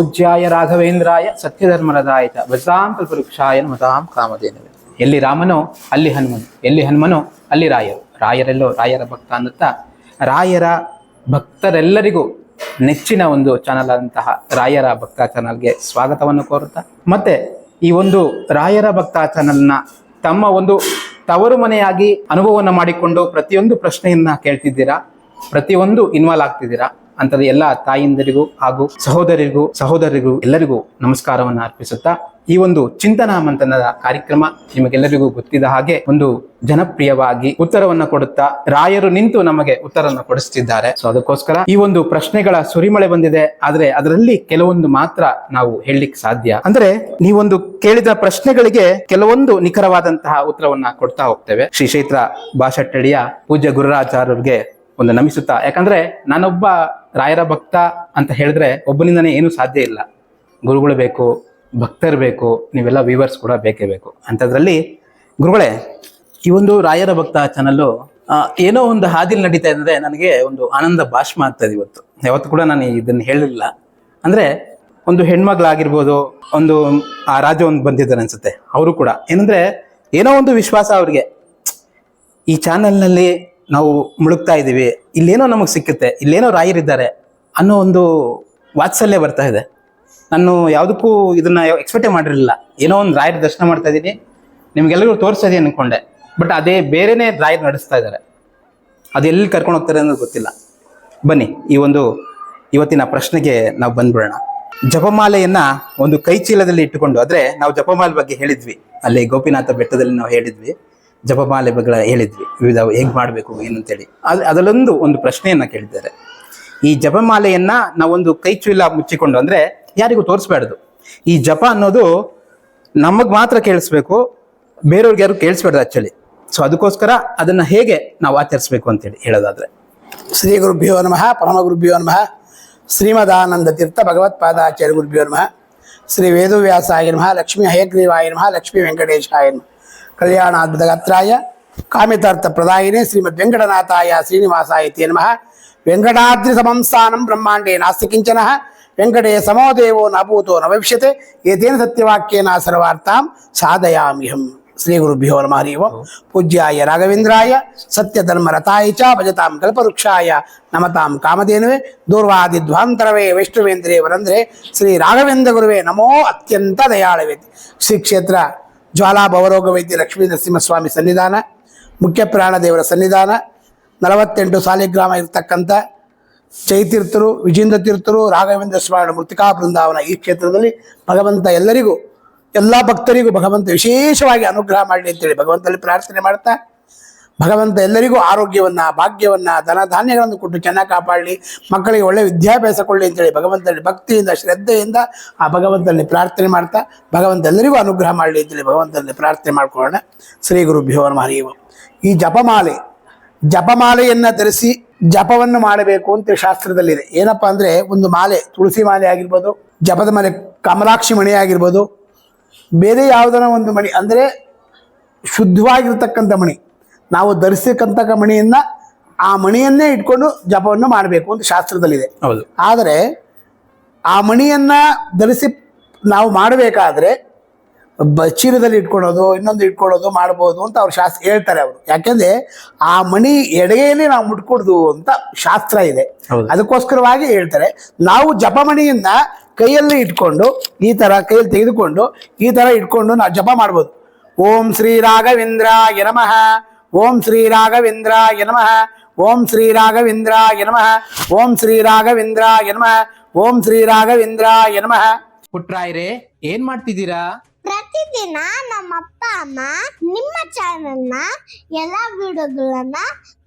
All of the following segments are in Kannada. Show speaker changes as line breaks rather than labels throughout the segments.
ಪೂಜ್ಯಾಯ ರಾಘವೇಂದ್ರಾಯ ಸತ್ಯಧರ್ಮರದಾಯಿತ ಭಜತಾಂ ಕಲ್ಪವೃಕ್ಷಾಯ ಮತಾಂ ಕಾಮಧೇನವೇ. ಎಲ್ಲಿ ರಾಮನೋ, ಅಲ್ಲಿ ಹನುಮನು. ಎಲ್ಲಿ ಹನುಮನೋ, ಅಲ್ಲಿ ರಾಯರು. ರಾಯರೆಲ್ಲೋ, ರಾಯರ ಭಕ್ತ ಅನ್ನುತ್ತಾ ರಾಯರ ಭಕ್ತರೆಲ್ಲರಿಗೂ ನೆಚ್ಚಿನ ಒಂದು ಚಾನಲ್ ಆದಂತಹ ರಾಯರ ಭಕ್ತ ಚಾನಲ್ಗೆ ಸ್ವಾಗತವನ್ನು ಕೋರುತ್ತಾ, ಮತ್ತೆ ಈ ಒಂದು ರಾಯರ ಭಕ್ತ ಚಾನಲ್ನ ತಮ್ಮ ಒಂದು ತವರು ಮನೆಯಾಗಿ ಅನುಭವವನ್ನು ಮಾಡಿಕೊಂಡು ಪ್ರತಿಯೊಂದು ಪ್ರಶ್ನೆಯನ್ನ ಕೇಳ್ತಿದ್ದೀರಾ, ಪ್ರತಿಯೊಂದು ಇನ್ವಾಲ್ವ್ ಆಗ್ತಿದ್ದೀರಾ ಅಂತದ ಎಲ್ಲ ತಾಯಿಂದರಿಗೂ ಹಾಗೂ ಸಹೋದರಿಗೂ ಸಹೋದರಿಗೂ ಎಲ್ಲರಿಗೂ ನಮಸ್ಕಾರವನ್ನು ಅರ್ಪಿಸುತ್ತಾ ಈ ಒಂದು ಚಿಂತನಾ ಮಂಥನದ ಕಾರ್ಯಕ್ರಮ ನಿಮಗೆಲ್ಲರಿಗೂ ಗೊತ್ತಿದ್ದ ಹಾಗೆ ಒಂದು ಜನಪ್ರಿಯವಾಗಿ ಉತ್ತರವನ್ನ ಕೊಡುತ್ತಾ ರಾಯರು ನಿಂತು ನಮಗೆ ಉತ್ತರವನ್ನು ಕೊಡಿಸುತ್ತಿದ್ದಾರೆ ಸೊ ಅದಕ್ಕೋಸ್ಕರ ಈ ಒಂದು ಪ್ರಶ್ನೆಗಳ ಸುರಿಮಳೆ ಬಂದಿದೆ. ಆದ್ರೆ ಅದರಲ್ಲಿ ಕೆಲವೊಂದು ಮಾತ್ರ ನಾವು ಹೇಳಲಿಕ್ಕೆ ಸಾಧ್ಯ. ಅಂದ್ರೆ ನೀವೊಂದು ಕೇಳಿದ ಪ್ರಶ್ನೆಗಳಿಗೆ ಕೆಲವೊಂದು ನಿಖರವಾದಂತಹ ಉತ್ತರವನ್ನ ಕೊಡ್ತಾ ಹೋಗ್ತೇವೆ. ಶ್ರೀ ಕ್ಷೇತ್ರ ಭಾಷಟ್ಟಡಿಯ ಪೂಜ್ಯ ಗುರುರಾಚಾರ್ಯರಿಗೆ ಒಂದು ನಮಿಸುತ್ತಾ? ಯಾಕಂದ್ರೆ ನಾನೊಬ್ಬ ರಾಯರ ಭಕ್ತ ಅಂತ ಹೇಳಿದ್ರೆ ಒಬ್ಬನಿಂದನೇ ಏನು ಸಾಧ್ಯ ಇಲ್ಲ. ಗುರುಗಳು ಬೇಕು, ಭಕ್ತರು ಬೇಕು, ನೀವೆಲ್ಲ ವ್ಯೂವರ್ಸ್ ಕೂಡ ಬೇಕೇ ಬೇಕು. ಅಂಥದ್ರಲ್ಲಿ ಗುರುಗಳೇ, ಈ ಒಂದು ರಾಯರ ಭಕ್ತ ಚಾನಲ್ಲು ಏನೋ ಒಂದು ಹಾದಿಲಿ ನಡೀತಾ ಇದೆ ನನಗೆ ಒಂದು ಆನಂದ ಭಾಷ್ಮ ಆಗ್ತದೆ ಇವತ್ತು. ಯಾವತ್ತು ಕೂಡ ನಾನು ಇದನ್ನು ಹೇಳಿಲ್ಲ ಅಂದ್ರೆ ಒಂದು ಹೆಣ್ಮಗಳಾಗಿರ್ಬೋದು, ಒಂದು ಆ ರಾಜ ಒಂದು ಬಂದಿದ್ದಾರೆ ಅನ್ಸುತ್ತೆ. ಅವರು ಕೂಡ. ಏನಂದ್ರೆ ಏನೋ ಒಂದು ವಿಶ್ವಾಸ ಅವ್ರಿಗೆ. ಈ ಚಾನೆಲ್ನಲ್ಲಿ ನಾವು ಮುಳುಗ್ತಾ ಇದ್ದೀವಿ. ಇಲ್ಲೇನೋ ನಮಗೆ ಸಿಕ್ಕುತ್ತೆ, ಇಲ್ಲೇನೋ ರಾಯರಿದ್ದಾರೆ ಅನ್ನೋ ಒಂದು ವಾತ್ಸಲ್ಯ ಬರ್ತಾ ಇದೆ. ನಾನು ಯಾವುದಕ್ಕೂ ಇದನ್ನ ಎಕ್ಸ್ಪೆಕ್ಟೇ ಮಾಡಿರಲಿಲ್ಲ. ಏನೋ ಒಂದು ರಾಯರ ದರ್ಶನ ಮಾಡ್ತಾ ಇದ್ದೀನಿ. ನಿಮ್ಗೆಲ್ಲರಿಗೂ ತೋರಿಸ್ತಾ ಇದೀನಿ ಅನ್ಕೊಂಡೆ. ಬಟ್ ಅದೇ ಬೇರೆನೇ ರಾಯರು ನಡೆಸ್ತಾ ಇದ್ದಾರೆ. ಅದು ಎಲ್ಲಿ ಕರ್ಕೊಂಡು ಹೋಗ್ತಾರೆ ಅನ್ನೋದು ಗೊತ್ತಿಲ್ಲ. ಬನ್ನಿ, ಈ ಒಂದು ಇವತ್ತಿನ ಪ್ರಶ್ನೆಗೆ ನಾವು ಬಂದ್ಬಿಡೋಣ. ಜಪಮಾಲೆಯನ್ನ ಒಂದು ಕೈ ಚೀಲದಲ್ಲಿ ಇಟ್ಟುಕೊಂಡು ಅಂದ್ರೆ ನಾವು ಜಪಮಾಲೆ ಬಗ್ಗೆ ಹೇಳಿದ್ವಿ. ಅಲ್ಲಿ ಗೋಪಿನಾಥ ಬೆಟ್ಟದಲ್ಲಿ ನಾವು ಹೇಳಿದ್ವಿ. ಜಪಮಾಲೆ ಬಗ್ಗೆ ಹೇಳಿದ್ವಿ. ವಿವಿಧ ಹೇಗೆ ಮಾಡಬೇಕು ಏನಂತೇಳಿ ಅದು ಅದರಲ್ಲೊಂದು ಒಂದು ಪ್ರಶ್ನೆಯನ್ನ ಕೇಳಿದ್ದಾರೆ. ಈ ಜಪಮಾಲೆಯನ್ನ ನಾವೊಂದು ಕೈ ಚೀಲ ಮುಚ್ಚಿಕೊಂಡು ಅಂದ್ರೆ ಯಾರಿಗೂ ತೋರಿಸ್ಬಾರ್ದು. ಈ ಜಪ ಅನ್ನೋದು ನಮಗೆ ಮಾತ್ರ ಕೇಳಿಸ್ಬೇಕು, ಬೇರೆಯವ್ರಿಗೆ ಯಾರು ಕೇಳಿಸ್ಬಾರ್ದು ಆಕ್ಚುಲಿ ಸೊ ಅದಕ್ಕೋಸ್ಕರ ಅದನ್ನ ಹೇಗೆ ನಾವು ಆಚರಿಸ್ಬೇಕು ಅಂತೇಳಿ ಹೇಳೋದಾದ್ರೆ.
ಶ್ರೀ ಗುರುಭ್ಯೋ ನಮಃ, ಪರಮ ಗುರುಭ್ಯೋ ನಮಃ, ಶ್ರೀಮದಾನಂದ ತೀರ್ಥ ಭಗವತ್ಪಾದಾಚಾರ್ಯ ಗುರುಭ್ಯೋ ನಮಃ, ಶ್ರೀ ವೇದವ್ಯಾಸಾಯ ನಮಃ, ಲಕ್ಷ್ಮೀ ಹಯಗ್ರೀವಾಯ ನಮಃ, ಲಕ್ಷ್ಮೀ ವೆಂಕಟೇಶಾಯ ನಮಃ. ಕಲ್ಯಾಣಾದ್ಭುತಗಾತ್ರಾಯ ಕಾಮಿತಾರ್ಥ ಪ್ರದಾಯಿನೇ ಶ್ರೀಮದ್ ವೆಂಕಟನಾಥಾಯ ಶ್ರೀನಿವಾಸಾಯ ತೇ ನಮಃ ವೆಂಕಟಾದ್ರಿ ಸಮಂ ಸ್ಥಾನಂ ಬ್ರಹ್ಮಾಂಡೇ ನಾಸ್ತಿ ಕಿಂಚನ ವೆಂಕಟೇ ಸಮೋ ದೇವೋ ನ ಭೂತೋ ನ ಭವಿಷ್ಯತೆ ಏತೇನ ಸತ್ಯವಾಕ್ಯೇನ ಸರ್ವಾರ್ಥಾಂ ಸಾಧಯಾಮ್ಯಹಂ ಶ್ರೀ ಗುರುಭ್ಯೋ ನಮಃ ಹರಿ ಓಂ ಪೂಜ್ಯಾಯ ರಾಘವೇಂದ್ರಾಯ ಸತ್ಯಧರ್ಮರತಾಯ ಚ ಭಜತಾಂ ಕಲ್ಪವೃಕ್ಷಾಯ ನಮತಾಂ ಕಾಮಧೇನುವೆ ದೂರ್ವಾದಿ ಧ್ವಾಂತರವೇ ವೈಷ್ಣವೇಂದ್ರೇ ವರಂದ್ರೆ ಶ್ರೀ ಜ್ವಾಲಾ ಭವರೋಗ ವೈದ್ಯ ಲಕ್ಷ್ಮೀ ನರಸಿಂಹಸ್ವಾಮಿ ಸನ್ನಿಧಾನ, ಮುಖ್ಯ ಪ್ರಾಣ ದೇವರ ಸನ್ನಿಧಾನ, ನಲವತ್ತೆಂಟು ಸಾಲಿಗ್ರಾಮ ಇರತಕ್ಕಂಥ ಚೈತೀರ್ಥರು ವಿಜೇಂದ್ರ ತೀರ್ಥರು ರಾಘವೇಂದ್ರ ಸ್ವಾಮಿ ಮೃತಿಕಾ ಬೃಂದಾವನ ಈ ಕ್ಷೇತ್ರದಲ್ಲಿ ಭಗವಂತ ಎಲ್ಲರಿಗೂ, ಎಲ್ಲ ಭಕ್ತರಿಗೂ ಭಗವಂತ ವಿಶೇಷವಾಗಿ ಅನುಗ್ರಹ ಮಾಡಲಿ ಅಂತೇಳಿ ಭಗವಂತನಲ್ಲಿ ಪ್ರಾರ್ಥನೆ ಮಾಡ್ತಾ ಭಗವಂತ ಎಲ್ಲರಿಗೂ ಆರೋಗ್ಯವನ್ನ, ಭಾಗ್ಯವನ್ನ ಧನ ಧಾನ್ಯಗಳನ್ನು ಕೊಟ್ಟು ಚೆನ್ನಾಗಿ ಕಾಪಾಡಲಿ, ಮಕ್ಕಳಿಗೆ ಒಳ್ಳೆ ವಿದ್ಯಾಭ್ಯಾಸ ಕೊಡಲಿ ಅಂತೇಳಿ ಭಗವಂತನಲ್ಲಿ ಭಕ್ತಿಯಿಂದ, ಶ್ರದ್ಧೆಯಿಂದ ಆ ಭಗವಂತನಲ್ಲಿ ಪ್ರಾರ್ಥನೆ ಮಾಡ್ತಾ, ಭಗವಂತ ಎಲ್ಲರಿಗೂ ಅನುಗ್ರಹ ಮಾಡಲಿ ಅಂತೇಳಿ ಭಗವಂತನಲ್ಲಿ ಪ್ರಾರ್ಥನೆ ಮಾಡ್ಕೊಳ್ಳೋಣ. ಶ್ರೀ ಗುರುಭ್ಯೋ ನಮಃ. ಹರಿಯುವ ಈ ಜಪಮಾಲೆ, ಜಪಮಾಲೆಯನ್ನು ಧರಿಸಿ ಜಪವನ್ನು ಮಾಡಬೇಕು ಅಂತ ಶಾಸ್ತ್ರದಲ್ಲಿದೆ. ಏನಪ್ಪಾ ಅಂದ್ರೆ ಒಂದು ಮಾಲೆ, ತುಳಸಿ ಮಾಲೆ ಆಗಿರ್ಬೋದು, ಜಪದ ಮಾಲೆ ಕಮಲಾಕ್ಷಿ ಮಣಿ ಆಗಿರ್ಬೋದು, ಬೇರೆ ಯಾವುದನ್ನ ಒಂದು ಮಣಿ, ಅಂದರೆ ಶುದ್ಧವಾಗಿರ್ತಕ್ಕಂಥ ಮಣಿ. ನಾವು ಧರಿಸಿರ್ತಕ್ಕಂಥ ಮಣಿಯನ್ನ ಆ ಮಣಿಯನ್ನೇ ಇಟ್ಕೊಂಡು ಜಪವನ್ನು ಮಾಡಬೇಕು ಅಂತ ಶಾಸ್ತ್ರದಲ್ಲಿದೆ.
ಹೌದು.
ಆದರೆ ಆ ಮಣಿಯನ್ನ ಧರಿಸಿ ನಾವು ಮಾಡಬೇಕಾದ್ರೆ ಬ ಚೀಲದಲ್ಲಿ ಇಟ್ಕೊಳ್ಳೋದು ಇನ್ನೊಂದು ಇಟ್ಕೊಳ್ಳೋದು ಮಾಡ್ಬೋದು ಅಂತ ಅವ್ರು ಶಾಸ್ತ್ರ ಹೇಳ್ತಾರೆ ಅವರು. ಯಾಕೆಂದ್ರೆ ಆ ಮಣಿ ಎಡೆಯಲ್ಲಿ ನಾವು ಮುಟ್ಕೊಡ್ದು ಅಂತ ಶಾಸ್ತ್ರ ಇದೆ. ಅದಕ್ಕೋಸ್ಕರವಾಗಿ ಹೇಳ್ತಾರೆ ನಾವು ಜಪಮಣಿಯನ್ನ ಕೈಯಲ್ಲಿ ಇಟ್ಕೊಂಡು ಈ ತರ ಕೈಯಲ್ಲಿ ತೆಗೆದುಕೊಂಡು ಈ ತರ ಇಟ್ಕೊಂಡು ನಾವು ಜಪ ಮಾಡ್ಬೋದು. ಓಂ ಶ್ರೀ ರಾಘವೇಂದ್ರಾಯ ನಮಃ. ಓಂ ಶ್ರೀ ರಾಘವೇಂದ್ರಾಯ ನಮಃ. ಓಂ ಶ್ರೀ ರಾಘವೇಂದ್ರಾಯ ನಮಃ. ಓಂ ಶ್ರೀ ರಾಘವೇಂದ್ರಾಯ ನಮಃ. ಓಂ ಶ್ರೀ ರಾಘವೇಂದ್ರಾಯ ನಮಃ.
ಪುಟ್ರಾಯ್ರೆ ಏನ್ ಮಾಡ್ತಿದ್ದೀರಾ?
ಪ್ರತಿದಿನ ನಮ್ಮ ಅಪ್ಪ ಅಮ್ಮ ನಿಮ್ಮ ಚಾನೆಲ್ನ ಎಲ್ಲಾ ವಿಡಿಯೋಗಳನ್ನ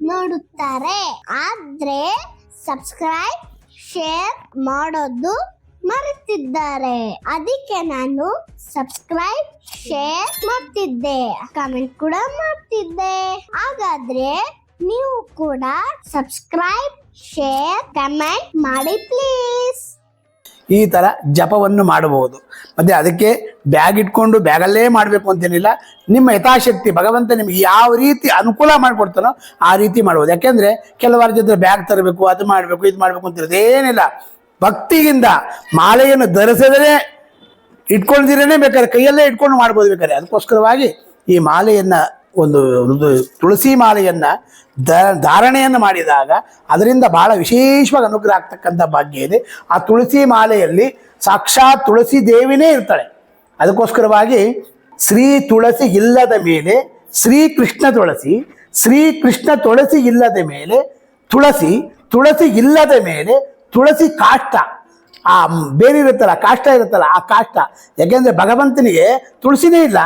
ನೋಡುತ್ತಾರೆ. ಆದ್ರೆ ಸಬ್ಸ್ಕ್ರೈಬ್ ಶೇರ್ ಮಾಡೋದು ಮರೆತಿದ್ದಾರೆ. ಅದಕ್ಕೆ ನಾನು ಸಬ್ಸ್ಕ್ರೈಬ್ ಶೇರ್ ಮಾಡ್ತಿದ್ದೆ. ಕಮೆಂಟ್ ಕೂಡ ಮಾಡ್ತಿದ್ದೆ. ಹಾಗಾದ್ರೆ ನೀವು ಕೂಡ ಸಬ್ಸ್ಕ್ರೈಬ್ ಶೇರ್ ಕಮೆಂಟ್ ಮಾಡಿ ಪ್ಲೀಸ್
ಈ ಥರ ಜಪವನ್ನು ಮಾಡಬಹುದು. ಮತ್ತೆ ಅದಕ್ಕೆ ಬ್ಯಾಗ್ ಇಟ್ಕೊಂಡು ಬ್ಯಾಗಲ್ಲೇ ಮಾಡಬೇಕು ಅಂತೇನಿಲ್ಲ. ನಿಮ್ಮ ಯಥಾಶಕ್ತಿ, ಭಗವಂತ ನಿಮಗೆ ಯಾವ ರೀತಿ ಅನುಕೂಲ ಮಾಡಿಕೊಡ್ತಾನೋ ಆ ರೀತಿ ಮಾಡ್ಬೋದು. ಯಾಕೆಂದ್ರೆ ಕೆಲವರ ಜೊತೆ ಬ್ಯಾಗ್ ತರಬೇಕು, ಅದು ಮಾಡಬೇಕು, ಇದು ಮಾಡಬೇಕು ಅಂತ ಏನಿಲ್ಲ. ಭಕ್ತಿಯಿಂದ ಮಾಲೆಯನ್ನು ಧರಿಸಿದರೆ ಇಟ್ಕೊಂಡಿರೇನೆ ಬೇಕಾದ್ರೆ ಕೈಯಲ್ಲೇ ಇಟ್ಕೊಂಡು ಮಾಡ್ಬೋದು ಬೇಕಾದ್ರೆ. ಅದಕ್ಕೋಸ್ಕರವಾಗಿ ಈ ಮಾಲೆಯನ್ನು ಒಂದು ತುಳಸಿ ಮಾಲೆಯನ್ನು ದ ಧಾರಣೆಯನ್ನು ಮಾಡಿದಾಗ ಅದರಿಂದ ಬಹಳ ವಿಶೇಷವಾಗಿ ಅನುಗ್ರಹ ಆಗ್ತಕ್ಕಂಥ ಭಾಗ್ಯ ಇದೆ. ಆ ತುಳಸಿ ಮಾಲೆಯಲ್ಲಿ ಸಾಕ್ಷಾತ್ ತುಳಸಿ ದೇವಿನೇ ಇರ್ತಾಳೆ. ಅದಕ್ಕೋಸ್ಕರವಾಗಿ ಶ್ರೀ ತುಳಸಿ ಇಲ್ಲದ ಮೇಲೆ ಶ್ರೀ ಕೃಷ್ಣ ತುಳಸಿ, ಶ್ರೀ ಕೃಷ್ಣ ತುಳಸಿ ಇಲ್ಲದ ಮೇಲೆ ತುಳಸಿ ತುಳಸಿ ಇಲ್ಲದ ಮೇಲೆ ತುಳಸಿ ಕಾಷ್ಟ. ಆ ಬೇರೆ ಇರುತ್ತಲ್ಲ ಕಾಷ್ಟ ಇರುತ್ತಲ್ಲ ಆ ಕಾಷ್ಟ. ಯಾಕೆಂದ್ರೆ ಭಗವಂತನಿಗೆ ತುಳಸಿನೇ ಇಲ್ಲ.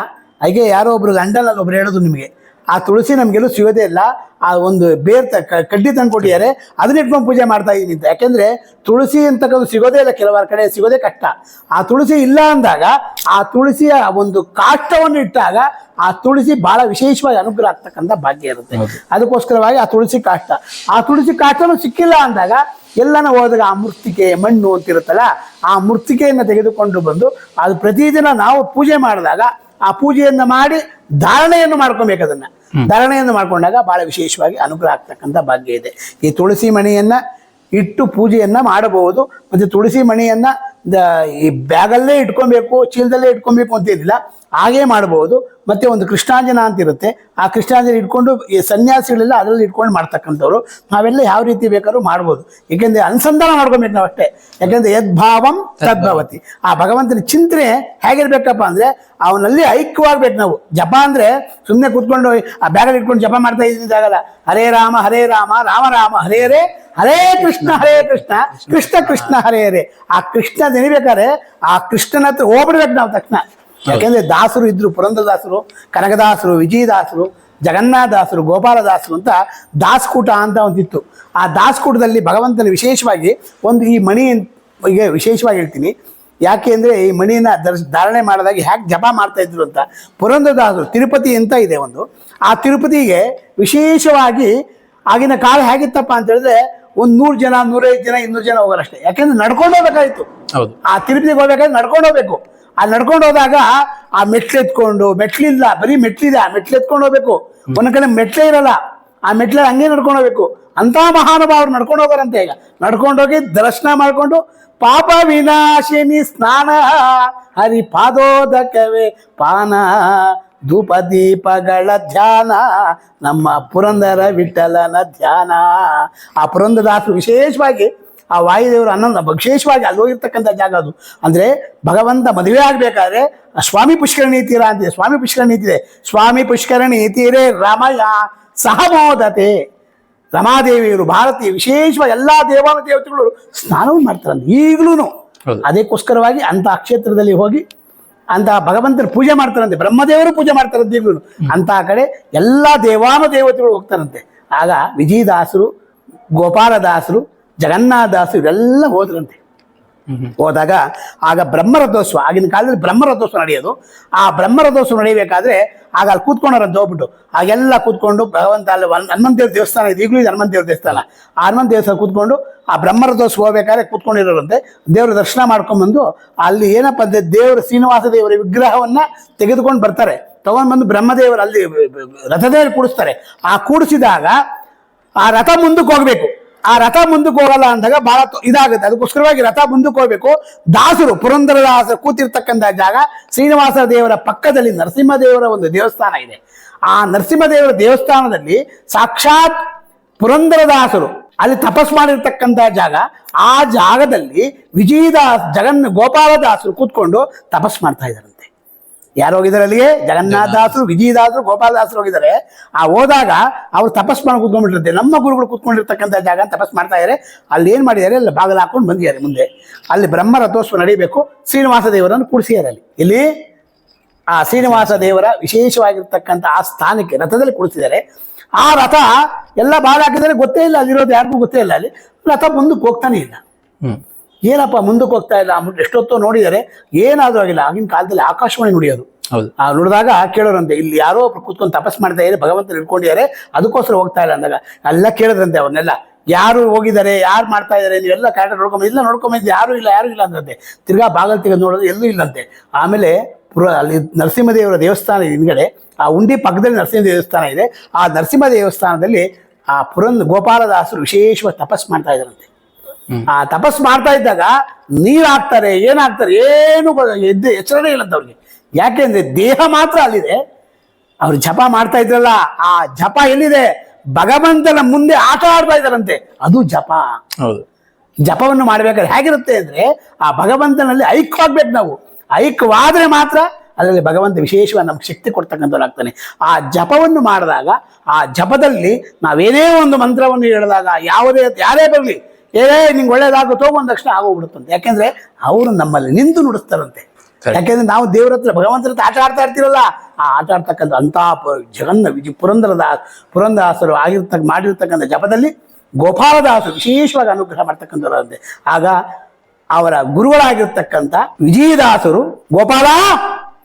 ಹಾಗೆ ಯಾರೋ ಒಬ್ರು ಲಂಡನಲ್ಲಿ ಒಬ್ರು ಹೇಳೋದು ನಿಮಗೆ. ಆ ತುಳಸಿ ನಮಗೆಲ್ಲೂ ಸಿಗೋದೇ ಇಲ್ಲ. ಆ ಒಂದು ಬೇರ್ ತ- ಕಡ್ಡಿ ತಂದು ಕೊಟ್ಟಿದ್ದಾರೆ. ಅದನ್ನ ಇಟ್ಕೊಂಡು ಪೂಜೆ ಮಾಡ್ತಾ ಇದ್ದೀನಿ ಅಂತ. ಯಾಕೆಂದ್ರೆ ತುಳಸಿ ಅಂತಕ್ಕಂಥ ಸಿಗೋದೇ ಇಲ್ಲ ಕೆಲವರ ಕಡೆ ಸಿಗೋದೇ ಕಷ್ಟ. ಆ ತುಳಸಿ ಇಲ್ಲ ಅಂದಾಗ ಆ ತುಳಸಿಯ ಒಂದು ಕಾಷ್ಟವನ್ನು ಇಟ್ಟಾಗ ಆ ತುಳಸಿ ಬಹಳ ವಿಶೇಷವಾಗಿ ಅನುಗ್ರಹ ಆಗ್ತಕ್ಕಂಥ ಭಾಗ್ಯ ಇರುತ್ತೆ. ಅದಕ್ಕೋಸ್ಕರವಾಗಿ ಆ ತುಳಸಿ ಕಾಷ್ಟ. ಆ ತುಳಸಿ ಕಾಷ್ಟನು ಸಿಕ್ಕಿಲ್ಲ ಅಂದಾಗ ಎಲ್ಲನ ಹೋದಾಗ ಆ ಮೃತ್ತಿಕೆ ಮಣ್ಣು ಅಂತಿರುತ್ತಲ್ಲ ಆ ಮೃತ್ತಿಕೆಯನ್ನು ತೆಗೆದುಕೊಂಡು ಬಂದು ಅದು ಪ್ರತಿದಿನ ನಾವು ಪೂಜೆ ಮಾಡಿದಾಗ ಆ ಪೂಜೆಯನ್ನು ಮಾಡಿ ಧಾರಣೆಯನ್ನು ಮಾಡ್ಕೊಬೇಕು ಅದನ್ನ. ಧಾರಣೆಯನ್ನು ಮಾಡ್ಕೊಂಡಾಗ ಬಹಳ ವಿಶೇಷವಾಗಿ ಅನುಗ್ರಹ ಆಗ್ತಕ್ಕಂಥ ಭಾಗ್ಯ ಇದೆ. ಈ ತುಳಸಿ ಮಣಿಯನ್ನ ಇಟ್ಟು ಪೂಜೆಯನ್ನ ಮಾಡಬಹುದು. ಮತ್ತೆ ತುಳಸಿ ಮಣಿಯನ್ನ ಈ ಬ್ಯಾಗಲ್ಲೇ ಇಟ್ಕೊಬೇಕು ಚೀಲದಲ್ಲೇ ಇಟ್ಕೊಬೇಕು ಅಂತೇನಿಲ್ಲ ಹಾಗೇ ಮಾಡಬಹುದು. ಮತ್ತೆ ಒಂದು ಕೃಷ್ಣಾಂಜನ ಅಂತ ಇರುತ್ತೆ. ಆ ಕೃಷ್ಣಾಂಜನ ಇಟ್ಕೊಂಡು ಈ ಸನ್ಯಾಸಿಗಳೆಲ್ಲ ಅದರಲ್ಲಿ ಇಟ್ಕೊಂಡು ಮಾಡ್ತಕ್ಕಂಥವ್ರು. ನಾವೆಲ್ಲ ಯಾವ ರೀತಿ ಬೇಕಾದ್ರೂ ಮಾಡ್ಬೋದು. ಏಕೆಂದ್ರೆ ಅನುಸಂಧಾನ ಮಾಡ್ಕೊಬೇಕು ನಾವು ಅಷ್ಟೇ. ಯಾಕೆಂದ್ರೆ ಯದ್ಭಾವಂ ತದ್ಭವತಿ. ಆ ಭಗವಂತನ ಚಿಂತನೆ ಹೇಗಿರ್ಬೇಕಪ್ಪ ಅಂದ್ರೆ ಅವನಲ್ಲಿ ಐಕ್ಯವಾಗ್ಬೇಕು ನಾವು. ಜಪ ಅಂದ್ರೆ ಸುಮ್ಮನೆ ಕೂತ್ಕೊಂಡು ಆ ಬ್ಯಾಗಲ್ ಇಟ್ಕೊಂಡು ಜಪ ಮಾಡ್ತಾ ಇದ್ದಿದ್ದಾಗಲ್ಲ. ಹರೇ ರಾಮ ಹರೇ ರಾಮ ರಾಮ ರಾಮ, ಹರೇ ಹರೇ ಹರೇ ಕೃಷ್ಣ ಹರೇ ಕೃಷ್ಣ ಕೃಷ್ಣ ಕೃಷ್ಣ, ಹರೇ ಹರೇ ಆ ಕೃಷ್ಣ ನೆನಿಬೇಕಾದ್ರೆ ಆ ಕೃಷ್ಣನ ಹತ್ರ ಹೋಗ್ಬಿಡ್ಬೇಕು ನಾವು ತಕ್ಷಣ. ಯಾಕೆಂದ್ರೆ ದಾಸರು ಇದ್ರು, ಪುರಂದರದಾಸರು, ಕನಕದಾಸರು, ವಿಜಯದಾಸರು, ಜಗನ್ನಾಥದಾಸರು, ಗೋಪಾಲದಾಸರು ಅಂತ ದಾಸ್ಕೂಟ ಅಂತ ಒಂದಿತ್ತು. ಆ ದಾಸ್ಕೂಟದಲ್ಲಿ ಭಗವಂತನ ವಿಶೇಷವಾಗಿ ಒಂದು ಈ ಮಣಿ ಈಗ ವಿಶೇಷವಾಗಿ ಹೇಳ್ತೀನಿ. ಯಾಕೆ ಅಂದರೆ ಈ ಮಣಿನ ದರ್ಶ, ಧಾರಣೆ ಮಾಡಿದಾಗ ಹ್ಯಾಕ್ ಜಪ ಮಾಡ್ತಾ ಇದ್ರು ಅಂತ. ಪುರಂದರದಾಸರು, ತಿರುಪತಿ ಅಂತ ಇದೆ ಒಂದು. ಆ ತಿರುಪತಿಗೆ ವಿಶೇಷವಾಗಿ ಆಗಿನ ಕಾಲ ಹೇಗಿತ್ತಪ್ಪ ಅಂತ ಹೇಳಿದ್ರೆ ಒಂದು ನೂರು ಜನ ನೂರೈದು ಜನ ಇನ್ನೂರು ಜನ ಹೋಗೋರಷ್ಟೇ. ಯಾಕೆಂದ್ರೆ ನಡ್ಕೊಂಡು ಹೋಗ್ಬೇಕಾಯ್ತು
ಹೌದು.
ಆ ತಿರುಪತಿಗೆ ಹೋಗ್ಬೇಕಾದ್ರೆ ನಡ್ಕೊಂಡು ಹೋಗ್ಬೇಕು. ಆ ನಡ್ಕೊಂಡು ಹೋದಾಗ ಆ ಮೆಟ್ಲು ಎತ್ಕೊಂಡು ಮೆಟ್ಲಿಲ್ಲ ಬರೀ ಮೆಟ್ಲಿದೆ ಆ ಮೆಟ್ಲು ಎತ್ಕೊಂಡು ಹೋಗ್ಬೇಕು. ಒಂದ್ ಕಡೆ ಮೆಟ್ಲೇ ಇರಲ್ಲ. ಆ ಮೆಟ್ಲ ಹಂಗೆ ನಡ್ಕೊಂಡು ಹೋಗ್ಬೇಕು. ಅಂತ ಮಹಾನುಭಾವರು ನಡ್ಕೊಂಡು ಹೋಗೋರಂತೆ ಈಗ. ನಡ್ಕೊಂಡು ಹೋಗಿ ದರ್ಶನ ಮಾಡ್ಕೊಂಡು ಪಾಪ ವಿನಾಶಿನಿ ಸ್ನಾನ ಹರಿ ಪಾದೋದಕವೇ ಪಾನ. ಧೂಪ ದೀಪಗಳ ಧ್ಯಾನ ನಮ್ಮ ಪುರಂದರ ವಿಠಲನ ಧ್ಯಾನ. ಆ ಪುರಂದರದಾಸರು ವಿಶೇಷವಾಗಿ ಆ ವಾಯುದೇವರು ಅನ್ನೊಂದು ವಿಶೇಷವಾಗಿ ಅಲ್ಲಿ ಹೋಗಿರ್ತಕ್ಕಂಥ ಜಾಗ ಅದು. ಅಂದ್ರೆ ಭಗವಂತ ಮದುವೆ ಆಗ್ಬೇಕಾದ್ರೆ ಆ ಸ್ವಾಮಿ ಪುಷ್ಕರಣಿ ತೀರ ಅಂತಿದೆ ಸ್ವಾಮಿ ಪುಷ್ಕರಣಿ ಇದೆ. ಸ್ವಾಮಿ ಪುಷ್ಕರಣಿ ತೀರೆ ರಮಯ ಸಹಮೋದತೆ ರಮಾದೇವಿಯರು ಭಾರತೀಯ ವಿಶೇಷವಾಗಿ ಎಲ್ಲಾ ದೇವಾನ ದೇವತೆಗಳು ಸ್ನಾನವನ್ನು ಮಾಡ್ತಾರೆ ಈಗಲೂ. ಅದಕ್ಕೋಸ್ಕರವಾಗಿ ಅಂತ ಕ್ಷೇತ್ರದಲ್ಲಿ ಹೋಗಿ ಅಂತ ಭಗವಂತನ ಪೂಜೆ ಮಾಡ್ತಾರಂತೆ, ಬ್ರಹ್ಮದೇವರು ಪೂಜೆ ಮಾಡ್ತಾರಂತೆ ಈಗಲೂ. ಅಂತ ಕಡೆ ಎಲ್ಲ ದೇವಾನ ದೇವತೆಗಳು ಹೋಗ್ತಾರಂತೆ. ಆಗ ವಿಜಯದಾಸರು, ಗೋಪಾಲದಾಸರು ಜಗನ್ನಾಥದಾಸರು ಇವರೆಲ್ಲ ಹೋದ್ರಂತೆ. ಹೋದಾಗ ಆಗ ಬ್ರಹ್ಮರಥೋತ್ಸವ ಆಗಿನ ಕಾಲದಲ್ಲಿ ಬ್ರಹ್ಮರಥೋತ್ಸವ ನಡೆಯೋದು. ಆ ಬ್ರಹ್ಮರಥೋತ್ಸವ ನಡೆಯಬೇಕಾದ್ರೆ ಆಗ ಅಲ್ಲಿ ಕೂತ್ಕೊಂಡಾರಂತ ಹೋಗ್ಬಿಟ್ಟು ಆಗೆಲ್ಲ ಕೂತ್ಕೊಂಡು ಭಗವಂತ ಅಲ್ಲಿ ಹನ್- ಹನುಮಂತ ದೇವ್ರ ದೇವಸ್ಥಾನ ಇದೆ, ಈಗಲೂ ಹನುಮಂತ ದೇವ್ರ ದೇವಸ್ಥಾನ. ಆ ಹನುಮಂತ ದೇವಸ್ಥಾನ ಕೂತ್ಕೊಂಡು ಆ ಬ್ರಹ್ಮರಥೋತ್ಸವ ಹೋಗ್ಬೇಕಾದ್ರೆ ಕೂತ್ಕೊಂಡಿರೋರಂತೆ. ದೇವ್ರ ದರ್ಶನ ಮಾಡ್ಕೊಂಡ್ಬಂದು ಅಲ್ಲಿ ಏನಪ್ಪ ಅಂದ್ರೆ ದೇವರ ಶ್ರೀನಿವಾಸ ದೇವರ ವಿಗ್ರಹವನ್ನ ತೆಗೆದುಕೊಂಡು ಬರ್ತಾರೆ. ತಗೊಂಡ್ಬಂದು ಬ್ರಹ್ಮದೇವರು ಅಲ್ಲಿ ರಥದೇವರು ಕೂಡಿಸ್ತಾರೆ. ಆ ಕೂಡಿಸಿದಾಗ ಆ ರಥ ಮುಂದಕ್ಕೆ ಹೋಗ್ಬೇಕು. ಆ ರಥ ಮುಂದಕ್ಕೆ ಹೋಗಲ್ಲ ಅಂದಾಗ ಬಹಳ ಇದಾಗುತ್ತೆ. ಅದಕ್ಕೋಸ್ಕರವಾಗಿ ರಥ ಮುಂದಕ್ಕೆ ಹೋಗ್ಬೇಕು. ದಾಸರು, ಪುರಂದರದಾಸರು ಕೂತಿರ್ತಕ್ಕಂಥ ಜಾಗ ಶ್ರೀನಿವಾಸ ದೇವರ ಪಕ್ಕದಲ್ಲಿ ನರಸಿಂಹದೇವರ ಒಂದು ದೇವಸ್ಥಾನ ಇದೆ. ಆ ನರಸಿಂಹದೇವರ ದೇವಸ್ಥಾನದಲ್ಲಿ ಸಾಕ್ಷಾತ್ ಪುರಂದರದಾಸರು ಅಲ್ಲಿ ತಪಸ್ ಮಾಡಿರ್ತಕ್ಕಂಥ ಜಾಗ. ಆ ಜಾಗದಲ್ಲಿ ವಿಜಯದಾಸ್, ಜಗನ್, ಗೋಪಾಲದಾಸರು ಕೂತ್ಕೊಂಡು ತಪಸ್ ಮಾಡ್ತಾ ಇದ್ದಾರಂತೆ. ಯಾರು ಹೋಗಿದ್ದಾರೆ ಅಲ್ಲಿಗೆ? ಜಗನ್ನಾಥದಾಸರು ವಿಜಯದಾಸರು ಗೋಪಾಲದಾಸರು ಹೋಗಿದ್ದಾರೆ. ಆ ಹೋದಾಗ ಅವ್ರು ತಪಸ್ ಮಾಡಿ ಕೂತ್ಕೊಂಡ್ಬಿಟ್ಟಿರ್ತಾರೆ ನಮ್ಮ ಗುರುಗಳು ಕೂತ್ಕೊಂಡಿರ್ತಕ್ಕಂಥ ಜಾಗ ತಪಸ್ ಮಾಡ್ತಾ ಇದ್ದಾರೆ ಅಲ್ಲಿ ಏನು ಮಾಡಿದ್ದಾರೆ? ಅಲ್ಲಿ ಬಾಗಿಲು ಹಾಕೊಂಡು ಬಂದಿದ್ದಾರೆ ಮುಂದೆ. ಅಲ್ಲಿ ಬ್ರಹ್ಮ ರಥೋತ್ಸವ ನಡೀಬೇಕು. ಶ್ರೀನಿವಾಸ ದೇವರನ್ನು ಕೂಡಿಸಿದ್ದಾರೆ ಅಲ್ಲಿ. ಇಲ್ಲಿ ಆ ಶ್ರೀನಿವಾಸ ದೇವರ ವಿಶೇಷವಾಗಿರ್ತಕ್ಕಂಥ ಆ ಸ್ಥಾನಕ್ಕೆ ರಥದಲ್ಲಿ ಕೂಡಿಸಿದ್ದಾರೆ. ಆ ರಥ ಎಲ್ಲ ಬಾಗಿಲು ಹಾಕಿದರೆ ಗೊತ್ತೇ ಇಲ್ಲ. ಅಲ್ಲಿರೋದು ಯಾರಿಗೂ ಗೊತ್ತೇ ಇಲ್ಲ ಅಲ್ಲಿ. ರಥ ಮುಂದಕ್ಕೆ ಹೋಗ್ತಾನೆ ಇಲ್ಲ. ಏನಪ್ಪ ಮುಂದಕ್ಕೆ ಹೋಗ್ತಾ ಇಲ್ಲ? ಎಷ್ಟೊತ್ತು ನೋಡಿದರೆ ಏನಾದರೂ ಆಗಿಲ್ಲ. ಆಗಿನ ಕಾಲದಲ್ಲಿ ಆಕಾಶವಾಣಿ ನುಡಿಯೋದು.
ಹೌದು.
ಆ ನೋಡಿದಾಗ ಕೇಳೋರಂತೆ. ಇಲ್ಲಿ ಯಾರೋ ಕೂತ್ಕೊಂಡು ತಪಸ್ ಮಾಡ್ತಾ ಇದ್ದಾರೆ ಭಗವಂತ ಇಟ್ಕೊಂಡಿದ್ದಾರೆ ಅದಕ್ಕೋಸ್ಕರ ಹೋಗ್ತಾ ಇಲ್ಲ ಅಂದಾಗ ಎಲ್ಲ ಕೇಳಿದ್ರಂತೆ ಅವ್ರನ್ನೆಲ್ಲ. ಯಾರು ಹೋಗಿದ್ದಾರೆ ಯಾರು ಮಾಡ್ತಾ ಇದ್ದಾರೆ ನೀವೆಲ್ಲ ಕ್ಯಾರೆಕ್ಟರ್ ನೋಡ್ಕೊಂಬ ಇಲ್ಲ ನೋಡ್ಕೊಂಬಂದು ಯಾರು ಇಲ್ಲ ಯಾರು ಇಲ್ಲ ಅಂದಂತೆ ತಿರ್ಗಾ ಬಾಗಲ್ ತೆಗೆದು ನೋಡೋದು ಎಲ್ಲೂ ಇಲ್ಲಂತೆ. ಆಮೇಲೆ ಪುರ ಅಲ್ಲಿ ನರಸಿಂಹದೇವರ ದೇವಸ್ಥಾನ ಇದೆ ಹಿಂದ್ಗಡೆ. ಆ ಉಂಡಿ ಪಕ್ಕದಲ್ಲಿ ನರಸಿಂಹ ದೇವಸ್ಥಾನ ಇದೆ. ಆ ನರಸಿಂಹ ದೇವಸ್ಥಾನದಲ್ಲಿ ಆ ಪುರಂದ ಗೋಪಾಲದಾಸರು ವಿಶೇಷವಾಗಿ ತಪಸ್ ಮಾಡ್ತಾ ಇದ್ದಾರಂತೆ. ಆ ತಪಸ್ ಮಾಡ್ತಾ ಇದ್ದಾಗ ನೀರ್ ಹಾಕ್ತಾರೆ ಏನಾಗ್ತಾರೆ ಏನು ಎದ್ದು ಎಚ್ಚರಣೆ ಇಲ್ಲ ಅಂತ ಅವ್ರಿಗೆ ಯಾಕೆಂದ್ರೆ ದೇಹ ಮಾತ್ರ ಅಲ್ಲಿದೆ. ಅವ್ರು ಜಪ ಮಾಡ್ತಾ ಇದ್ರಲ್ಲ ಆ ಜಪ ಎಲ್ಲಿದೆ? ಭಗವಂತನ ಮುಂದೆ ಆಟ ಆಡ್ತಾ ಇದ್ದಾರಂತೆ. ಅದು ಜಪ.
ಹೌದು.
ಜಪವನ್ನು ಮಾಡ್ಬೇಕಾದ್ರೆ ಹೇಗಿರುತ್ತೆ ಅಂದ್ರೆ ಆ ಭಗವಂತನಲ್ಲಿ ಐಕ್ಯವಾಗ್ಬೇಕು ನಾವು. ಐಕ್ಯವಾದ್ರೆ ಮಾತ್ರ ಅದರಲ್ಲಿ ಭಗವಂತ ವಿಶೇಷವಾಗಿ ನಮ್ಗೆ ಶಕ್ತಿ ಕೊಡ್ತಕ್ಕಂಥವ್ರಾಗ್ತಾನೆ. ಆ ಜಪವನ್ನು ಮಾಡಿದಾಗ ಆ ಜಪದಲ್ಲಿ ನಾವೇನೇ ಒಂದು ಮಂತ್ರವನ್ನು ಹೇಳಿದಾಗ ಯಾವುದೇ ಯಾರೇ ಬರಲಿ ಏನೇ ನಿಂಗೆ ಒಳ್ಳೇದಾಗುತ್ತೋ ಒಂದ್ ತಕ್ಷಣ ಆಗೋಗ್ಬಿಡುತ್ತಂತೆ ಯಾಕೆಂದ್ರೆ ಅವರು ನಮ್ಮಲ್ಲಿ ನಿಂತು ನುಡಿಸ್ತಾರಂತೆ. ಯಾಕೆಂದ್ರೆ ನಾವು ದೇವ್ರ ಹತ್ರ ಭಗವಂತರ ಹತ್ರ ಆಟ ಆಡ್ತಾ ಇರ್ತೀರಲ್ಲ ಆ ಆಟ ಆಡ್ತಕ್ಕಂಥ ಅಂತ ಜಗನ್ನ ವಿಜಯ ಪುರಂದರದ ಪುರಂದರಾಸರು ಆಗಿರ್ತಕ್ಕ ಮಾಡಿರ್ತಕ್ಕಂಥ ಜಪದಲ್ಲಿ ಗೋಪಾಲದಾಸರು ವಿಶೇಷವಾಗಿ ಅನುಗ್ರಹ ಮಾಡ್ತಕ್ಕಂಥವ್ರಂತೆ. ಆಗ ಅವರ ಗುರುಗಳಾಗಿರ್ತಕ್ಕಂಥ ವಿಜಯದಾಸರು ಗೋಪಾಲ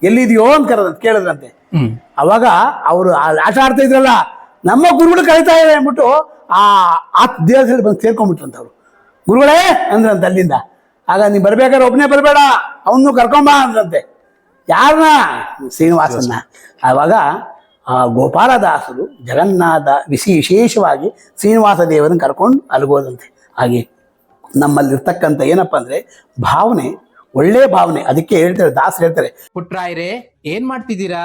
ಎಲ್ಲಿದೆಯೋ ಅಂತ ಕರೆದ ಕೇಳಿದ್ರಂತೆ. ಅವಾಗ ಅವರು ಆಟ ಆಡ್ತಾ ಇದ್ರಲ್ಲ ನಮ್ಮ ಗುರುಗಳು ಕಲಿತಾ ಇದೆ ಅಂದ್ಬಿಟ್ಟು ಆ ಆತ್ ದೇಹದಲ್ಲಿ ಬಂದು ಸೇರ್ಕೊಂಡ್ಬಿಟ್ರಂತ ಅವರು ಗುರುಗಳೇ ಅಂದ್ರಂತ ಅಲ್ಲಿಂದ. ಆಗ ನೀ ಬರ್ಬೇಕಾದ್ರೆ ಒಬ್ಬನೇ ಬರಬೇಡ ಅವನು ಕರ್ಕೊಂಬ ಅಂದ್ರಂತೆ. ಯಾರನ್ನ ಶ್ರೀನಿವಾಸನ್ನ. ಆವಾಗ ಆ ಗೋಪಾಲದಾಸರು ಜಗನ್ನಾಥ ವಿಶಿ ವಿಶೇಷವಾಗಿ ಶ್ರೀನಿವಾಸ ದೇವರನ್ನು ಕರ್ಕೊಂಡು ಅಲ್ಗೋದಂತೆ. ಹಾಗೆ ನಮ್ಮಲ್ಲಿರ್ತಕ್ಕಂಥ ಏನಪ್ಪ ಅಂದ್ರೆ ಭಾವನೆ ಒಳ್ಳೆ ಭಾವನೆ. ಅದಕ್ಕೆ ಹೇಳ್ತಾರೆ ದಾಸರು ಹೇಳ್ತಾರೆ
ಪುಟ್ರಾಯ್ರೆ ಏನ್ ಮಾಡ್ತಿದ್ದೀರಾ?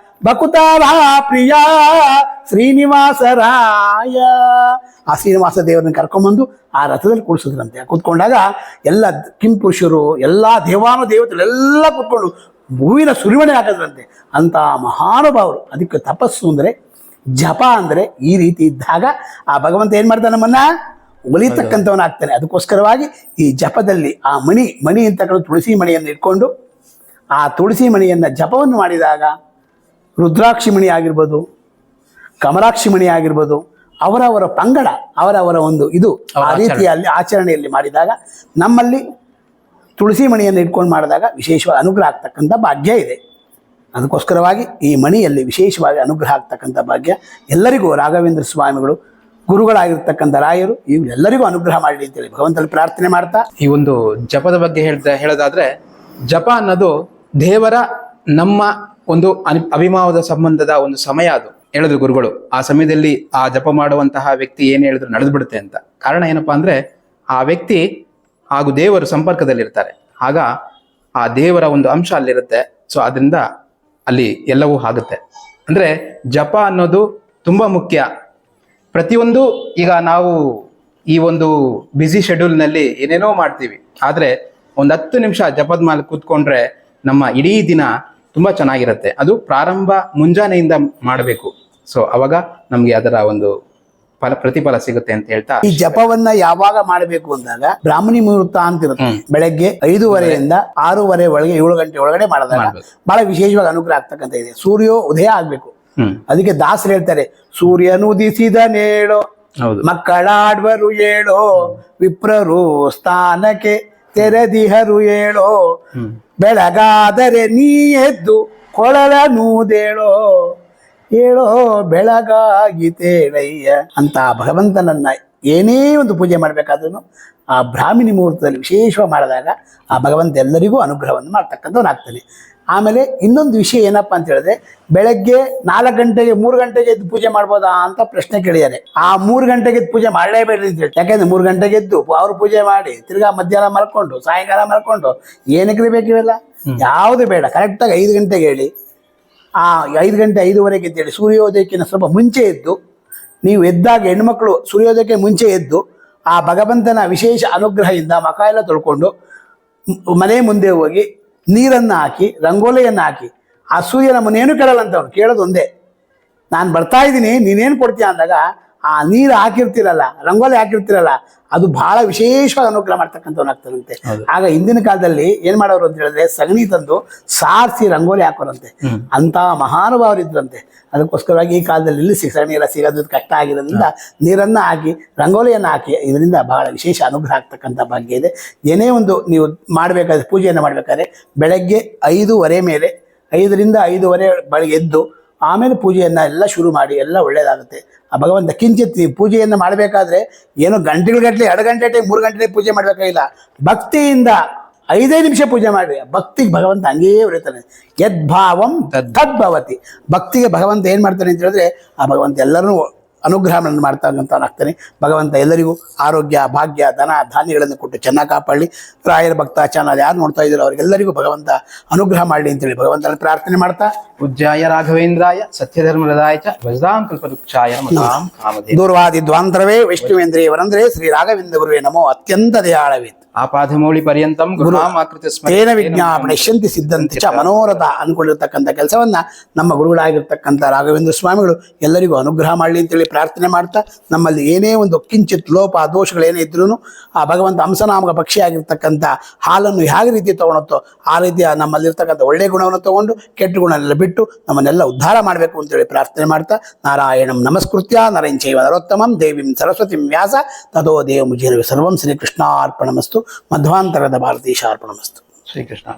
ಪ್ರಿಯ ಶ್ರೀನಿವಾಸರಾಯ. ಆ ಶ್ರೀನಿವಾಸ ದೇವರನ್ನ ಕರ್ಕೊಂಬಂದು ಆ ರಥದಲ್ಲಿ ಕೂಡಿಸಿದ್ರಂತೆ ಕೂತ್ಕೊಂಡಾಗ ಎಲ್ಲ ಕಿಂಪುರುಷರು ಎಲ್ಲ ದೇವಾನು ದೇವತೆಗಳು ಎಲ್ಲ ಕೂತ್ಕೊಂಡು ಹೂವಿನ ಸುರಿಮಣೆ ಹಾಕಿದ್ರಂತೆ. ಅಂತ ಮಹಾನುಭಾವರು, ಅದಕ್ಕೆ ತಪಸ್ಸು ಅಂದರೆ, ಜಪ ಅಂದರೆ ಈ ರೀತಿ ಇದ್ದಾಗ ಆ ಭಗವಂತ ಏನು ಮಾಡ್ತಾನೆ ನಮ್ಮನ್ನ ಒಲಿತಕ್ಕಂಥವನಾಗ್ತಾನೆ ಅದಕ್ಕೋಸ್ಕರವಾಗಿ ಈ ಜಪದಲ್ಲಿ ಆ ಮಣಿ ಮಣಿ ಅಂತಕ್ಕಂಥ ತುಳಸಿ ಮಣಿಯನ್ನು ಇಟ್ಕೊಂಡು, ಆ ತುಳಸಿ ಮಣಿಯನ್ನು ಜಪವನ್ನು ಮಾಡಿದಾಗ ರುದ್ರಾಕ್ಷಿ ಮಣಿ ಆಗಿರ್ಬೋದು ಕಮಲಾಕ್ಷಿ ಮಣಿ ಆಗಿರ್ಬೋದು ಅವರವರ ಪಂಗಡ ಅವರವರ ಒಂದು ಇದು ಆ ರೀತಿಯಲ್ಲಿ ಆಚರಣೆಯಲ್ಲಿ ಮಾಡಿದಾಗ ನಮ್ಮಲ್ಲಿ ತುಳಸಿ ಮಣಿಯನ್ನು ಇಟ್ಕೊಂಡು ಮಾಡಿದಾಗ ವಿಶೇಷವಾಗಿ ಅನುಗ್ರಹ ಆಗ್ತಕ್ಕಂಥ ಭಾಗ್ಯ ಇದೆ. ಅದಕ್ಕೋಸ್ಕರವಾಗಿ ಈ ಮಣಿಯಲ್ಲಿ ವಿಶೇಷವಾಗಿ ಅನುಗ್ರಹ ಆಗ್ತಕ್ಕಂಥ ಭಾಗ್ಯ. ಎಲ್ಲರಿಗೂ ರಾಘವೇಂದ್ರ ಸ್ವಾಮಿಗಳು ಗುರುಗಳಾಗಿರ್ತಕ್ಕಂಥ ರಾಯರು ಇವೆಲ್ಲರಿಗೂ ಅನುಗ್ರಹ ಮಾಡಲಿ ಅಂತೇಳಿ ಭಗವಂತಲ್ಲಿ ಪ್ರಾರ್ಥನೆ ಮಾಡ್ತಾ.
ಈ ಒಂದು ಜಪದ ಬಗ್ಗೆ ಹೇಳ್ತಾ ಹೇಳೋದಾದ್ರೆ ಜಪ ಅನ್ನೋದು ದೇವರ ನಮ್ಮ ಒಂದು ಅನಿ- ಅಭಿಮಾವದ ಸಂಬಂಧದ ಒಂದು ಸಮಯ ಅದು. ಹೇಳಿದ್ರು ಗುರುಗಳು, ಆ ಸಮಯದಲ್ಲಿ ಆ ಜಪ ಮಾಡುವಂತಹ ವ್ಯಕ್ತಿ ಏನು ಹೇಳಿದ್ರು ನಡೆದು ಬಿಡುತ್ತೆ ಅಂತ. ಕಾರಣ ಏನಪ್ಪಾ ಅಂದ್ರೆ, ಆ ವ್ಯಕ್ತಿ ಹಾಗೂ ದೇವರು ಸಂಪರ್ಕದಲ್ಲಿರ್ತಾರೆ. ಆಗ ಆ ದೇವರ ಒಂದು ಅಂಶ ಅಲ್ಲಿರುತ್ತೆ. ಸೊ ಅದರಿಂದ ಅಲ್ಲಿ ಎಲ್ಲವೂ ಆಗುತ್ತೆ. ಅಂದ್ರೆ, ಜಪ ಅನ್ನೋದು ತುಂಬಾ ಮುಖ್ಯ. ಪ್ರತಿಯೊಂದು ಈಗ ನಾವು ಈ ಒಂದು ಬ್ಯುಸಿ ಶೆಡ್ಯೂಲ್ನಲ್ಲಿ ಏನೇನೋ ಮಾಡ್ತೀವಿ. ಆದರೆ, ಒಂದು ಹತ್ತು ನಿಮಿಷ ಜಪದ ಮೇಲೆ ಕೂತ್ಕೊಂಡ್ರೆ ನಮ್ಮ ಇಡೀ ದಿನ ತುಂಬಾ ಚೆನ್ನಾಗಿರುತ್ತೆ. ಅದು ಪ್ರಾರಂಭ ಮುಂಜಾನೆಯಿಂದ ಮಾಡಬೇಕು. ಸೊ ಅವಾಗ ನಮಗೆ ಅದರ ಒಂದು ಫಲ ಪ್ರತಿಫಲ ಸಿಗುತ್ತೆ ಅಂತ ಹೇಳ್ತಾ
ಈ ಜಪವನ್ನ ಯಾವಾಗ ಮಾಡಬೇಕು ಅಂದಾಗ ಬ್ರಾಹ್ಮಣಿ ಮುಹೂರ್ತ ಅಂತ ಇರುತ್ತೆ. ಬೆಳಗ್ಗೆ ಐದೂವರೆಯಿಂದ ಆರೂವರೆ ಒಳಗೆ ಏಳು ಗಂಟೆ ಒಳಗಡೆ ಮಾಡಿದಾಗ. ಬಹಳ ವಿಶೇಷವಾಗಿ ಅನುಗ್ರಹ ಆಗ್ತಕ್ಕಂಥ ಇದೆ. ಸೂರ್ಯ ಉದಯ ಆಗ್ಬೇಕು. ಅದಕ್ಕೆ ದಾಸರು ಹೇಳ್ತಾರೆ ಸೂರ್ಯನುದಿಸಿದ ನೇಳೋ
ಹೌದು.
ಮಕ್ಕಳಾಡ್ವರು ಏಳೋ ವಿಪ್ರರು ಸ್ಥಾನಕ್ಕೆ ತೆರೆದಿಹರು ಏಳೋ ಬೆಳಗಾದರೆ ನೀ ಎದ್ದು ಕೊಳಲ ನೂದೇಳೋ ಹೇಳೋ ಬೆಳಗಾಗಿತೇಳಯ್ಯ ಅಂತ ಭಗವಂತನನ್ನ ಏನೇ ಒಂದು ಪೂಜೆ ಮಾಡಬೇಕಾದ್ರೂ ಆ ಬ್ರಾಹ್ಮಿಣಿ ಮುಹೂರ್ತದಲ್ಲಿ ವಿಶೇಷವಾಗಿ ಮಾಡಿದಾಗ ಆ ಭಗವಂತ ಎಲ್ಲರಿಗೂ ಅನುಗ್ರಹವನ್ನು ಮಾಡ್ತಕ್ಕಂಥವನಾಗ್ತಾನೆ ಆಮೇಲೆ ಇನ್ನೊಂದು ವಿಷಯ ಏನಪ್ಪಾ ಅಂತ ಹೇಳಿದ್ರೆ ಬೆಳಗ್ಗೆ ನಾಲ್ಕು ಗಂಟೆಗೆ ಮೂರು ಗಂಟೆಗೆ ಎದ್ದು ಪೂಜೆ ಮಾಡ್ಬೋದಾ ಅಂತ ಪ್ರಶ್ನೆ ಕೇಳಿದ್ದಾರೆ. ಆ ಮೂರು ಗಂಟೆಗೆ ಎದ್ದು ಪೂಜೆ ಮಾಡಲೇಬೇಡ್ರಿ ಅಂತ ಹೇಳಿ. ಯಾಕೆಂದ್ರೆ ಮೂರು ಗಂಟೆಗೆ ಎದ್ದು ಅವ್ರು ಪೂಜೆ ಮಾಡಿ ತಿರ್ಗಾ ಮಧ್ಯಾಹ್ನ ಮಲ್ಕೊಂಡು ಸಾಯಂಕಾಲ ಮಲ್ಕೊಂಡು ಏನಕ್ಕೆ ಬೇಕಿವೆಲ್ಲ ಯಾವುದು ಬೇಡ. ಕರೆಕ್ಟಾಗಿ ಐದು ಗಂಟೆಗೆ ಹೇಳಿ ಆ ಐದು ಗಂಟೆ ಐದುವರೆಗೆ ಅಂತೇಳಿ ಸೂರ್ಯೋದಯಕ್ಕಿಂತ ಸ್ವಲ್ಪ ಮುಂಚೆ ಎದ್ದು ನೀವು ಎದ್ದಾಗ ಹೆಣ್ಮಕ್ಳು ಸೂರ್ಯೋದಯಕ್ಕೆ ಮುಂಚೆ ಎದ್ದು ಆ ಭಗವಂತನ ವಿಶೇಷ ಅನುಗ್ರಹದಿಂದ ಮಕ ಎಲ್ಲ ತೊಳ್ಕೊಂಡು ಮನೆ ಮುಂದೆ ಹೋಗಿ ನೀರನ್ನು ಹಾಕಿ, ರಂಗೋಲಿಯನ್ನು ಹಾಕಿ, ಆ ಸೂರ್ಯನ ನಮ್ಮನ್ನೇನು ಕೇಳಲ್ಲ ಅಂತ ಅವ್ನು ಕೇಳೋದು ಒಂದೇ ನಾನು ಬರ್ತಾ ಇದ್ದೀನಿ, ನೀನೇನು ಕೊಡ್ತೀಯ ಅಂದಾಗ ಆ ನೀರು ಹಾಕಿರ್ತಿರಲ್ಲ ರಂಗೋಲಿ ಹಾಕಿರ್ತಿರಲ್ಲ ಅದು ಬಹಳ ವಿಶೇಷವಾಗಿ ಅನುಗ್ರಹ ಮಾಡ್ತಕ್ಕಂಥವನಾಗ್ತಾನಂತೆ. ಆಗ ಹಿಂದಿನ ಕಾಲದಲ್ಲಿ ಏನ್ ಮಾಡೋರು ಅಂತ ಹೇಳಿದ್ರೆ ಸಗಣಿ ತಂದು ಸಾರಿಸಿ ರಂಗೋಲಿ ಹಾಕೋರಂತೆ. ಅಂತ ಮಹಾನುಭಾವರಿದ್ರಂತೆ. ಅದಕ್ಕೋಸ್ಕರವಾಗಿ ಈ ಕಾಲದಲ್ಲಿ ಇಲ್ಲಿ ಸಗಣಿ ಎಲ್ಲ ಸಿಗೋದು ಕಷ್ಟ ಆಗಿರೋದ್ರಿಂದ ನೀರನ್ನ ಹಾಕಿ ರಂಗೋಲಿಯನ್ನು ಹಾಕಿ ಇದರಿಂದ ಬಹಳ ವಿಶೇಷ ಅನುಗ್ರಹ ಆಗ್ತಕ್ಕಂಥ ಭಾಗ್ಯ ಇದೆ. ಏನೇ ಒಂದು ನೀವು ಮಾಡ್ಬೇಕಾದ್ರೆ ಪೂಜೆಯನ್ನು ಮಾಡ್ಬೇಕಾದ್ರೆ ಬೆಳಗ್ಗೆ ಐದೂವರೆ ಮೇಲೆ ಐದರಿಂದ ಐದೂವರೆ ಬೆಳಗ್ಗೆ ಎದ್ದು ಆಮೇಲೆ ಪೂಜೆಯನ್ನು ಎಲ್ಲ ಶುರು ಮಾಡಿ ಎಲ್ಲ ಒಳ್ಳೆಯದಾಗುತ್ತೆ ಆ ಭಗವಂತ ಕಿಂಚಿತ್ ನೀವು ಪೂಜೆಯನ್ನು ಮಾಡಬೇಕಾದ್ರೆ ಏನೋ ಗಂಟೆಗಟ್ಟಲೆ ಎರಡು ಗಂಟೆ ಟೈಮ್ ಮೂರು ಗಂಟೆ ಪೂಜೆ ಮಾಡಬೇಕಾಗಿಲ್ಲ. ಭಕ್ತಿಯಿಂದ ಐದೇ ನಿಮಿಷ ಪೂಜೆ ಮಾಡಿ ಭಕ್ತಿಗೆ ಭಗವಂತ ಹಂಗೇ ಉರಿತಾನೆ ಯದ್ಭಾವಂ ತದ್ಭವತಿ. ಭಕ್ತಿಗೆ ಭಗವಂತ ಏನು ಮಾಡ್ತಾನೆ ಅಂತ ಹೇಳಿದ್ರೆ ಆ ಭಗವಂತ ಎಲ್ಲರೂ ಅನುಗ್ರಹವನ್ನು ಮಾಡ್ತಾಗಂತವನಾಗ್ತಾನೆ ಭಗವಂತ ಎಲ್ಲರಿಗೂ ಆರೋಗ್ಯ ಭಾಗ್ಯ ಧನ ಧಾನ್ಯಗಳನ್ನು ಕೊಟ್ಟು ಚೆನ್ನಾಗಿ ಕಾಪಾಡಲಿ. ರಾಯರ ಭಕ್ತ ಚಾನಲ್ ಯಾರು ನೋಡ್ತಾ ಇದ್ರು ಅವರಿಗೆಲ್ಲರಿಗೂ ಭಗವಂತ ಅನುಗ್ರಹ ಮಾಡಲಿ ಅಂತೇಳಿ ಭಗವಂತನ ಪ್ರಾರ್ಥನೆ ಮಾಡ್ತಾ.
ಉಜ್ಜಾಯ ರಾಘವೇಂದ್ರಾಯ ಸತ್ಯಧರ್ಮರದಾಯ ಚ ಭಜತಾಂ ಕಲ್ಪವೃಕ್ಷಾಯ
ದೂರ್ವಾದಿ ದ್ವಾಂತರವೇ ವಿಷ್ಣುವೇಂದ್ರೇ ವರಂದ್ರೇ ಶ್ರೀ ರಾಘವೇಂದ್ರ ಗುರುವೇ ನಮೋ ಅತ್ಯಂತ ದಯಾಳವೇ.
ಆಪಾದಮೌಳಿ ಪರ್ಯಂತಂ ಪರ್ಯಂತ ಆಕೃತಿ
ತೇನ ವಿಜ್ಞಾಪನೆ ಶಂತಿ ಸಿದ್ಧಂತಿ ಚ ಮನೋರಥ ಅನ್ಕೊಂಡಿರ್ತಕ್ಕಂಥ ಕೆಲಸವನ್ನ ನಮ್ಮ ಗುರುಗಳಾಗಿರ್ತಕ್ಕಂಥ ರಾಘವೇಂದ್ರ ಸ್ವಾಮಿಗಳು ಎಲ್ಲರಿಗೂ ಅನುಗ್ರಹ ಮಾಡಲಿ ಅಂತೇಳಿ ಪ್ರಾರ್ಥನೆ ಮಾಡ್ತಾ ನಮ್ಮಲ್ಲಿ ಏನೇ ಒಂದು ಕಿಂಚಿತ್ ಲೋಪ ದೋಷಗಳೇನೇ ಇದ್ರೂ ಆ ಭಗವಂತ ಹಂಸನಾಮಕ ಪಕ್ಷಿಯಾಗಿರ್ತಕ್ಕಂಥ ಹಾಲನ್ನು ಯಾವ ರೀತಿ ತಗೊಳತ್ತೋ ಆ ರೀತಿಯ ನಮ್ಮಲ್ಲಿರ್ತಕ್ಕಂಥ ಒಳ್ಳೆಯ ಗುಣವನ್ನು ತಗೊಂಡು ಕೆಟ್ಟ ಗುಣನೆಲ್ಲ ಬಿಟ್ಟು ನಮ್ಮನ್ನೆಲ್ಲ ಉದ್ಧಾರ ಮಾಡಬೇಕು ಅಂತೇಳಿ ಪ್ರಾರ್ಥನೆ ಮಾಡ್ತಾ ನಾರಾಯಣಂ ನಮಸ್ಕೃತ್ಯ ನರಂಚೈವ ನರೋತ್ತಮಂ ದೇವಿಂ ಸರಸ್ವತಿಂ ವ್ಯಾಸ ತದೋ ದೇವ ಮುಜೀರವಿ ಸರ್ವಂ ಶ್ರೀ మధ్వాంతరద భారతీశార్పణమస్తు
శ్రీకృష్ణ.